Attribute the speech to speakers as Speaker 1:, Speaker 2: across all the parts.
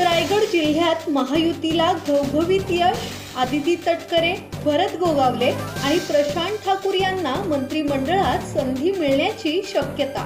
Speaker 1: रायगड जिल्ह्यात महायुतीला घवघवीत यश आदिती तटकरे भरत गोगावले आणि प्रशांत ठाकूर यांना मंत्रिमंडळात संधी मिळण्याची शक्यता.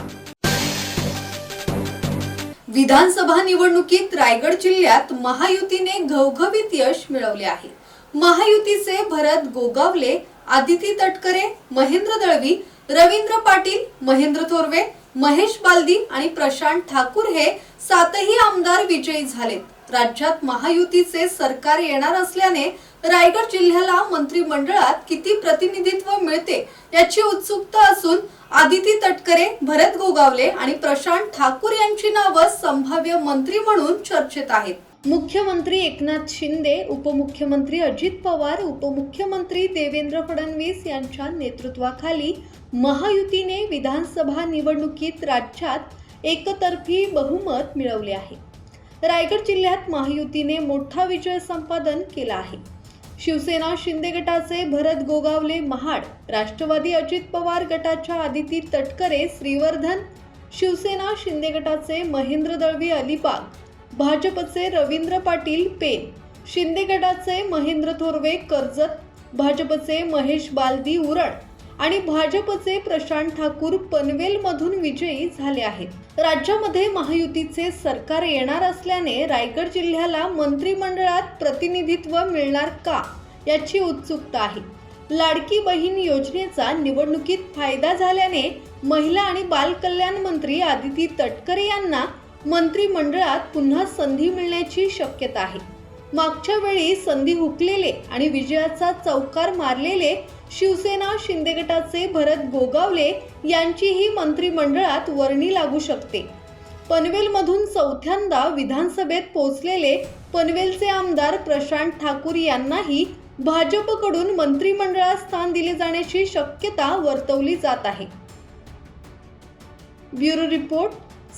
Speaker 1: विधानसभा निवडणुकीत रायगड जिल्ह्यात महायुतीने घवघवीत यश मिळवले आहे. महायुतीचे भरत गोगावले आदिती तटकरे महेंद्र दळवी रवींद्र पाटील महेंद्र थोरवे महेश बालदी आणि प्रशांत ठाकूर हे सातही आमदार विजयी झालेत. राज्यात महायुतीचे सरकार येणार असल्याने रायगड जिल्ह्याला मंत्रिमंडळात किती प्रतिनिधित्व मिळते याची उत्सुकता असून आदिती तटकरे भरत गोगावले आणि प्रशांत ठाकूर यांची नावं संभाव्य मंत्री म्हणून चर्चेत आहेत. मुख्यमंत्री एकनाथ शिंदे उपमुख्यमंत्री अजित पवार उपमुख्यमंत्री देवेंद्र फडणवीस यांच्या नेतृत्वाखाली महायुतीने विधानसभा निवडणुकीत राज्यात एकतर्फी बहुमत मिळवले आहे. रायगड जिल्ह्यात महायुतीने मोठा विजय संपादन केला आहे. शिवसेना शिंदे गटाचे भरत गोगावले महाड राष्ट्रवादी अजित पवार गटाच्या आदिती तटकरे श्रीवर्धन शिवसेना शिंदे गटाचे महेंद्र दळवी अलिबाग भाजपचे रवींद्र पाटील पेन. शिंदे गटाचे महेंद्र थोरवे कर्जत. भाजपचे महेश बालदी उरण. आणि भाजपचे प्रशांत ठाकूर पनवेलमधून विजयी झाले आहेत. राज्यामध्ये महायुतीचे सरकार येणार असल्याने रायगड जिल्ह्याला मंत्रिमंडळात प्रतिनिधित्व मिळणार का याची उत्सुकता आहे. लाडकी बहीण योजनेचा निवडणुकीत फायदा झाल्याने महिला आणि बालकल्याण मंत्री आदिती तटकरे यांना मंत्रिमंडळात पुन्हा संधी मिळण्याची शक्यता आहे. मागच्या वेळी संधी हुकलेले आणि विजयाचा चौकार मारलेले शिवसेना शिंदे गटाचे भरत गोगावले यांचीही मंत्रिमंडळात वर्णी लागू शकते. पनवेलमधून चौथ्यांदा विधानसभेत पोहोचलेले पनवेलचे आमदार प्रशांत ठाकूर यांनाही भाजपकडून मंत्रिमंडळात स्थान दिले जाण्याची शक्यता वर्तवली जात आहे. Bureau report